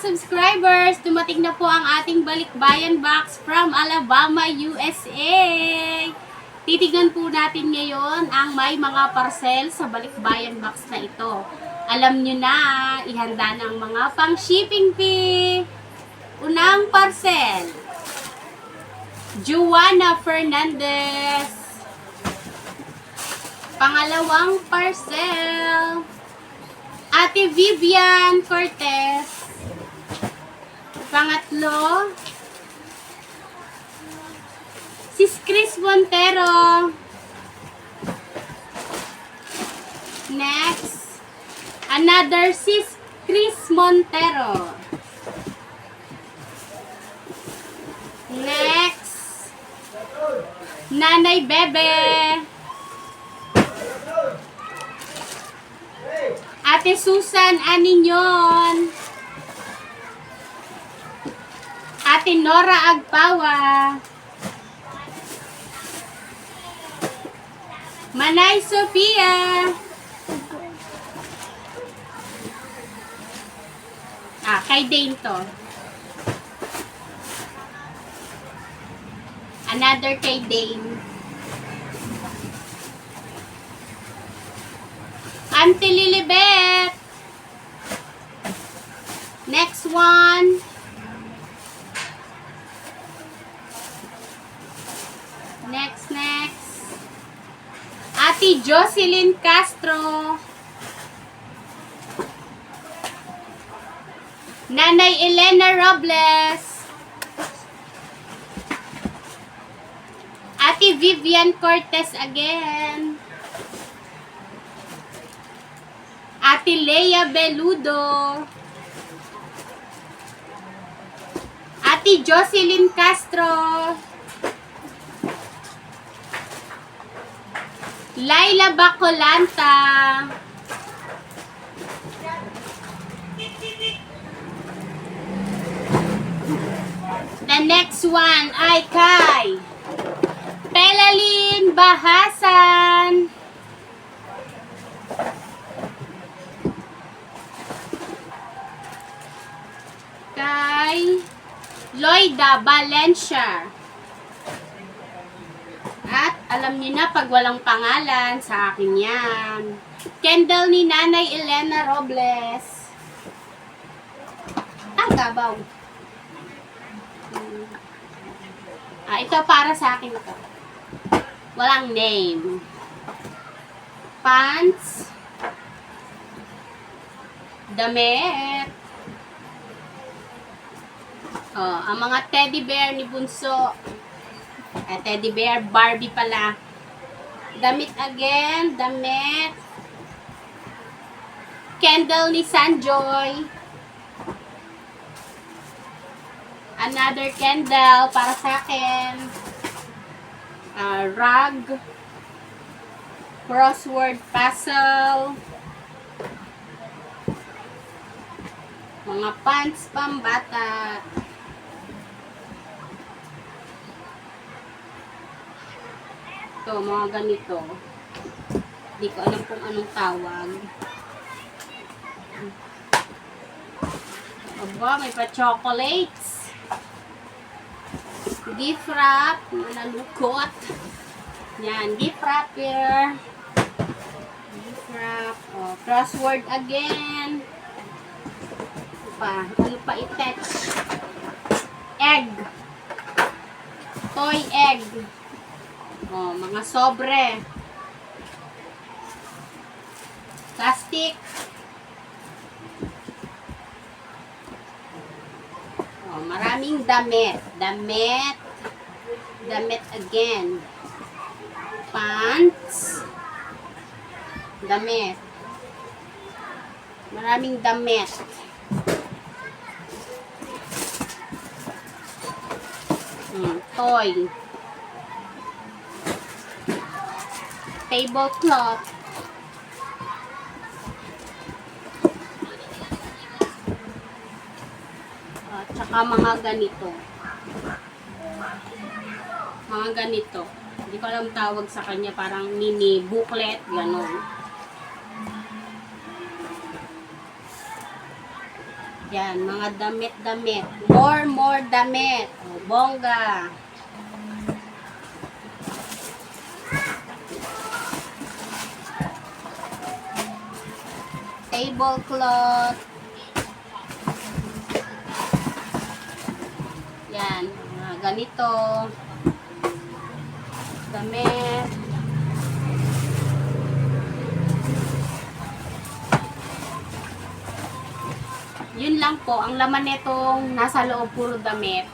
subscribers! Dumating na po ang ating balikbayan box from Alabama, USA. Titignan po natin ngayon ang may mga parcel sa balikbayan box na ito. Alam nyo na, ihanda ng mga pang shipping fee. Unang parcel. Juana Fernandez. Pangalawang parcel. Ate Vivian Cortez. Pangatlo, Sis Chris Montero. Next, another Sis Chris Montero. Next, Nanay Bebe. Ate Susan Aninyon. Ate Nora Agpawa. Manay Sofia. Ah, kay Dane to. Another kay Dane. Auntie Lilibet. Next one. Next, next. Ate Jocelyn Castro. Nanay Elena Robles. Ate Vivian Cortez again. Ate Leia Beludo. Ate Jocelyn Castro. Laila Bacolanta. The next one ay kay Pelalin Bahasan. Kay Loida Valencia. At alam niyo na pag walang pangalan, sa akin yan. Candle ni Nanay Elena Robles. Ah, gabaw. Hmm. Ah, ito para sa akin ito. Walang name. Pants. Damit. Oh, ang mga teddy bear ni Bunso. Eh, teddy bear, Barbie pala. Damit again, damit. Candle ni Sanjoy. Another candle para sa akin. Ah, rug. Crossword puzzle. Mga pants pambata. Ito, mga ganito. Hindi ko alam kung anong tawag. Aba, may pa-chocolates. Gift wrap. Manalukot. Yan, gift wrapper. Gift wrap. Oh, crossword again. Ano pa? Ano pa i-touch? Egg. Toy egg. Oh, mga sobre. Plastic. Oh, maraming damit. Damit. Damit again. Pants. Damit. Maraming damit. Hmm, toy. Tablecloth. At saka mga ganito. Mga ganito. Hindi ko alam tawag sa kanya. Parang mini booklet. Ganon. Yan, mga damit-damit. More, more damit. O, bongga. Tablecloth. Yan, mga ganito. Damit. Yun lang po, ang laman nitong nasa loob puro damit.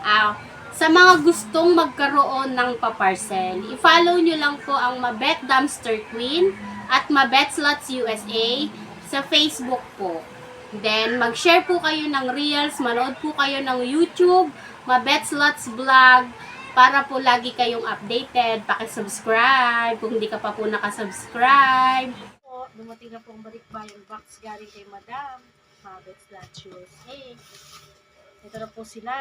Ah, sa mga gustong magkaroon ng paparcel, i-follow nyo lang po ang Mabet Dumpster Queen at Mabet Slots USA sa Facebook po. Then, mag-share po kayo ng Reels, manood po kayo ng YouTube, Mabet Slots Vlog, para po lagi kayong updated. Pakisubscribe kung hindi ka pa po nakasubscribe. po, dumating na po ang balikbayan box galing kay Madam Habits Lunch USA. Ito na po sila.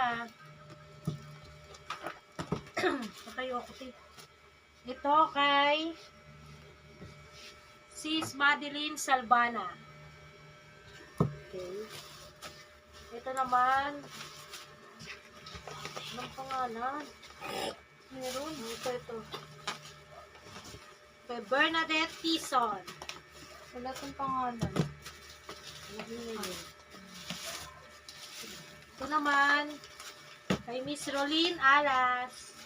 Patayo ako. Ito kay Sis Madeline Salbana. Okay. Ito naman, anong pangalan? Meron. Ito, ito. Kay Bernadette Tison. Wala tong pangalan. Ito naman, kay Miss Rolene Alas.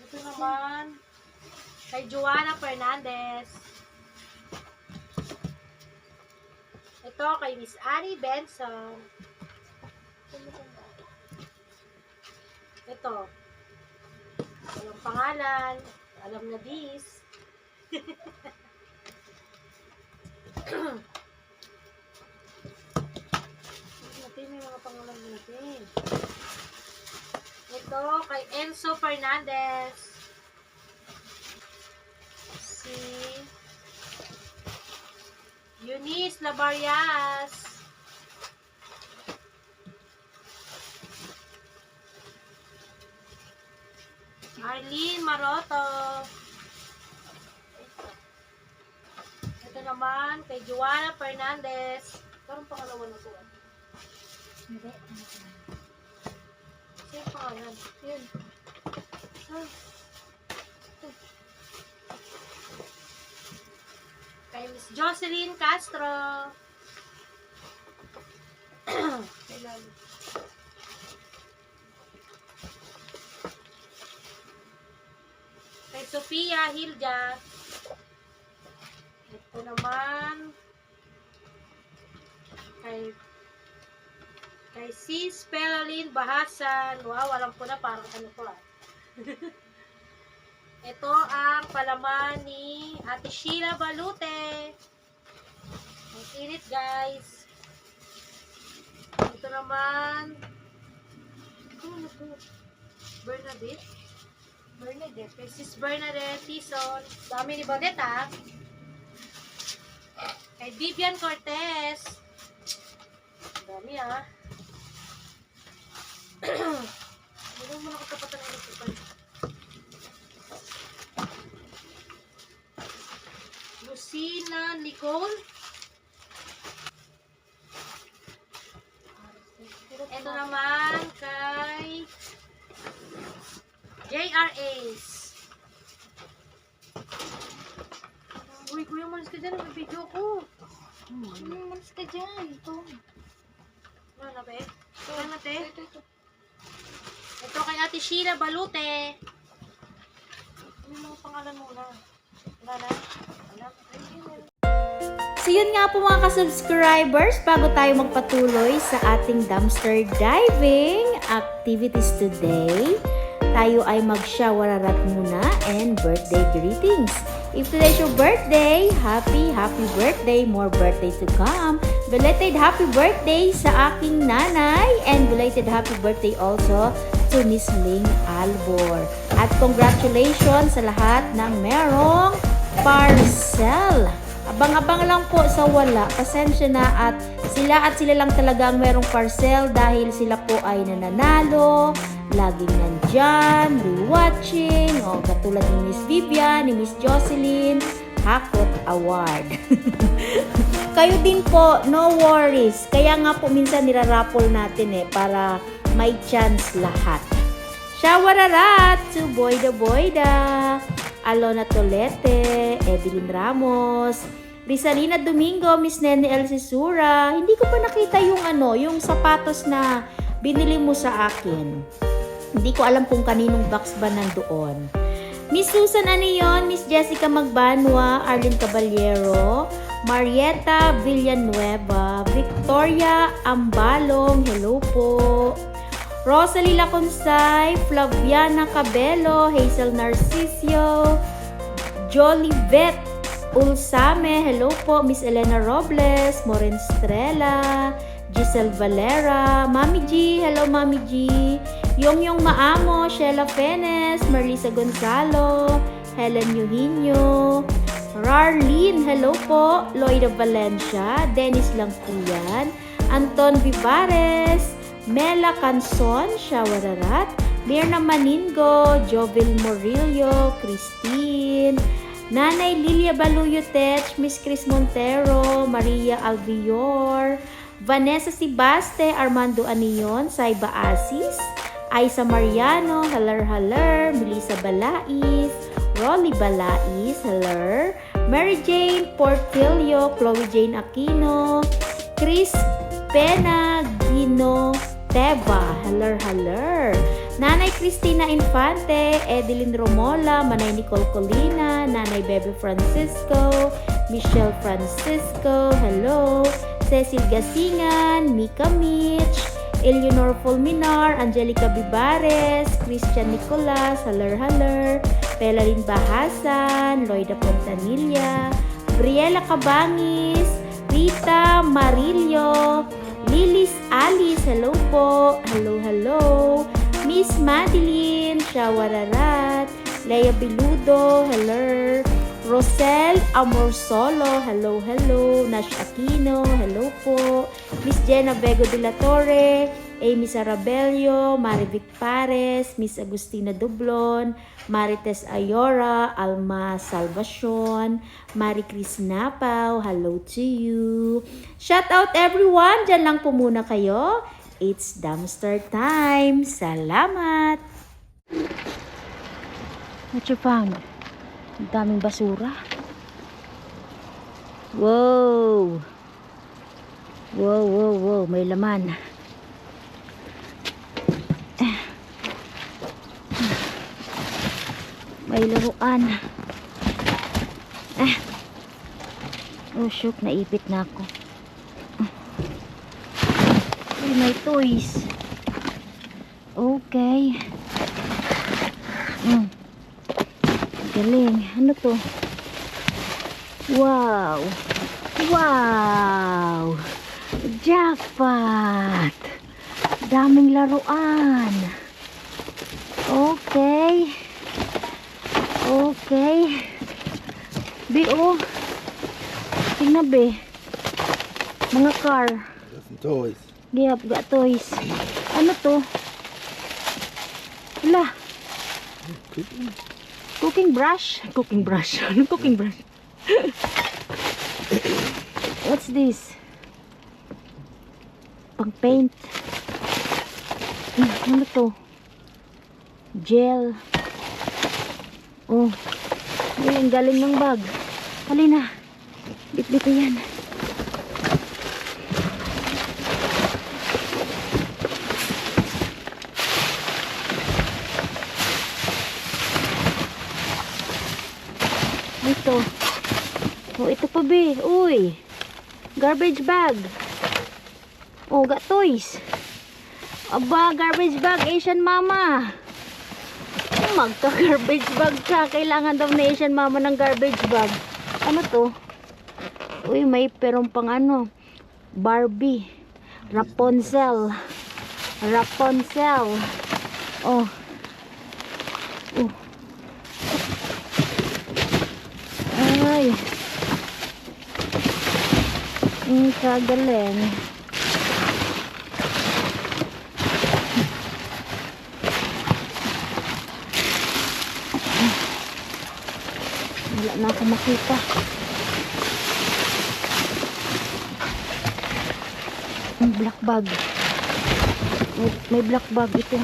Ito naman, kay Joanna Fernandez. Ito kay Miss Annie Benson. Ito, Walang pangalan. Alam na this. natin may mga pangalan natin. Ito kay Enzo Fernandez. Si Eunice Labarias. Arlene Maroto. Ito naman, kay Joanna Fernandez. Parang pangalawa na to. Hindi. Yung pangalan? Yun. Kay Miss Jocelyn Castro. Kay Sofia Hilja. Ito naman. Kay Kay Sis Pelalyn Bahasan. Wow, alam ko na parang ano to ah. Ito ang palaman ni Ate Sheila Balute. Ang init guys. Ito naman. Ano to? Bernadette? Bernadette. Kay Sis Bernadette Tison. Dami ni Badet ah. Kay Vivian Cortez. Dami ah. Hindi mo na katapatan ng electrical. Lucina Nicole. Ito naman kay JR Ace. Uy, kuya, malis ka dyan. May video ko. Ano malis ka dyan? Ito. Na, be? Na, te. Ito, ito. Ito kay Ate Sheila Balute. Ano mga pangalan? Wala na? Wala. Ay, meron. So yun nga po mga ka-subscribers, bago tayo magpatuloy sa ating dumpster diving activities today, tayo ay mag-showerarat muna and birthday greetings. If today's your birthday, happy, happy birthday, more birthday to come. Belated happy birthday sa aking nanay and belated happy birthday also to Miss Ling Albor. At congratulations sa lahat ng merong parcel. Abang-abang lang po sa wala. Pasensya na at sila at sila lang talaga ang merong parcel dahil sila po ay nananalo laging nandyan, rewatching, o katulad ni Miss Vivian, ni Miss Jocelyn, Hakot Award. Kayo din po, no worries. Kaya nga po minsan niraraffle natin eh, para may chance lahat. Shawararat to Boyda Alona Tolete, Evelyn Ramos, Rizalina Domingo, Miss Nene El Sisura. Hindi ko pa nakita yung ano, yung sapatos na binili mo sa akin. Hindi ko alam kung kaninong box ba nandoon. Miss Susan yun? Miss Jessica Magbanwa, Arlene Caballero, Marieta Villanueva, Victoria Ambalong, hello po. Rosalie Laconsay, Flaviana Cabello, Hazel Narcisio, Jolivet Ulsame, hello po, Miss Elena Robles, Moren Estrella, Giselle Valera, Mami G, hello Mami G, Yung Maamo, Sheila Fenes, Marlisa Gonzalo, Helen Eugenio, Rarlene, hello po, Loida Valencia, Dennis lang po yan, Anton Vivares, Mela Canson, Shawararat, Mirna Maningo, Jovel Morillo, Christine, Nanay Lilia Baluyo Tech, Miss Chris Montero, Maria Alvior, Vanessa Sibaste, Armando Anion, Saiba Asis, Aisa Mariano, Halar Halar, Melissa Balais, Rolly Balais, Halar, Mary Jane Portillo, Chloe Jane Aquino, Chris Pena Gino Teva, Halar Halar, Nanay Cristina Infante, Edeline Romola, Manay Nicole Colina, Nanay Bebe Francisco, Michelle Francisco, hello, Cecil Gasingan, Mika Mitch, Eleanor Fulminar, Angelica Bibares, Christian Nicolas, Halar Halar, Pelarin Bahasan, Loida Pontanilla, Briela Cabangis, Rita Marillo, Lilis Alice, hello po, hello, hello, Miss Madeline, Shawararat, Leia Biludo, hello, Rosel Amorsolo, hello, hello, Nash Aquino, hello po, Miss Jenna Vego de la Torre, Amy Sarabello, Marivic Pares, Miss Agustina Dublon, Marites Ayora, Alma Salvacion, Marie Chris Napaw, hello to you. Shout out everyone, dyan lang po muna kayo. It's dumpster time. Salamat! What you found? Ang daming basura. Wow! Wow, wow, wow. May laman. May laruan. Eh. Oh, shoot. Naipit na ako. Uy, may toys. Okay. Galing. Ano to? Wow! Wow! Jackpot! Daming laruan. Okay. Okay. Bi, oh. Tingnan, be. Mga car. Toys. Gihap ga toys. Ano to? Wala. Cooking brush? Cooking brush. Ano cooking brush? What's this? Pang paint. Hmm, ano to? Gel. Oh. Ay, ang galing ng bag. Halina. Bit-bit yan. Ito. Oh, ito pa be. Uy. Garbage bag. Oh, got toys. Aba, garbage bag. Asian mama. Oh, Magka-garbage bag ka. Kailangan daw na Asian mama ng garbage bag. Ano to? Uy, may perong pang ano. Barbie. Rapunzel. Rapunzel. Oh. daming kagalin. Wala na ako makita. May black bag. May, may black bag ito.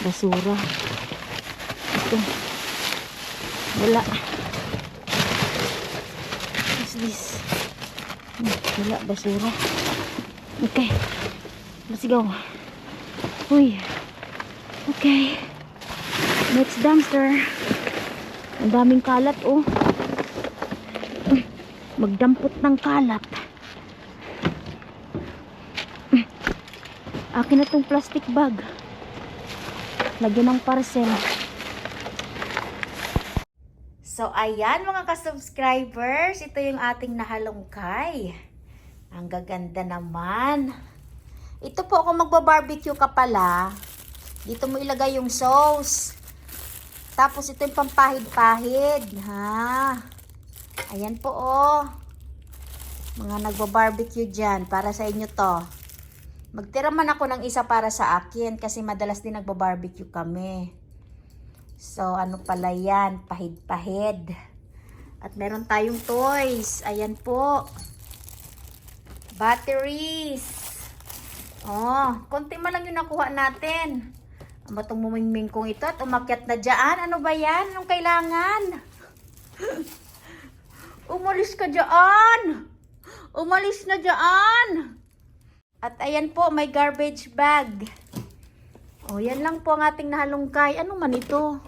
Basura. Ito. Wala. What's this? Wala, basura. Okay. Go. Uy. Okay. Next dumpster. Ang daming kalat, oh. Magdampot ng kalat. Akin na tong plastic bag. Lagyan ng parcel. So, ayan mga ka-subscribers. Ito yung ating nahalongkay. Ang gaganda naman. Ito po kung magba-barbecue ka pala, dito mo ilagay yung sauce. Tapos ito yung pampahid-pahid, ha. Ayan po oh. Mga nagba-barbecue dyan, para sa inyo to. Magtira man ako ng isa para sa akin kasi madalas din nagba-barbecue kami. So, ano pala yan? Pahid-pahid. At meron tayong toys. Ayan po. Batteries. Oh, konti man lang yung nakuha natin. Ang batong mumingming kong ito at umakyat na dyan. Ano ba yan? Anong kailangan? Umalis ka dyan! Umalis na dyan! At ayan po, may garbage bag. O, yan lang po ang ating nahalungkay. Ano man ito?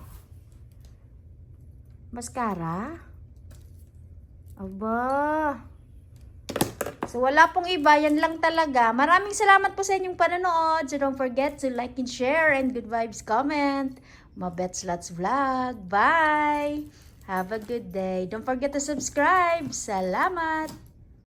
Mascara? Aba. So, wala pong iba. Yan lang talaga. Maraming salamat po sa inyong panonood. So, don't forget to like and share and good vibes comment. Mabets Lots Vlog. Bye! Have a good day. Don't forget to subscribe. Salamat!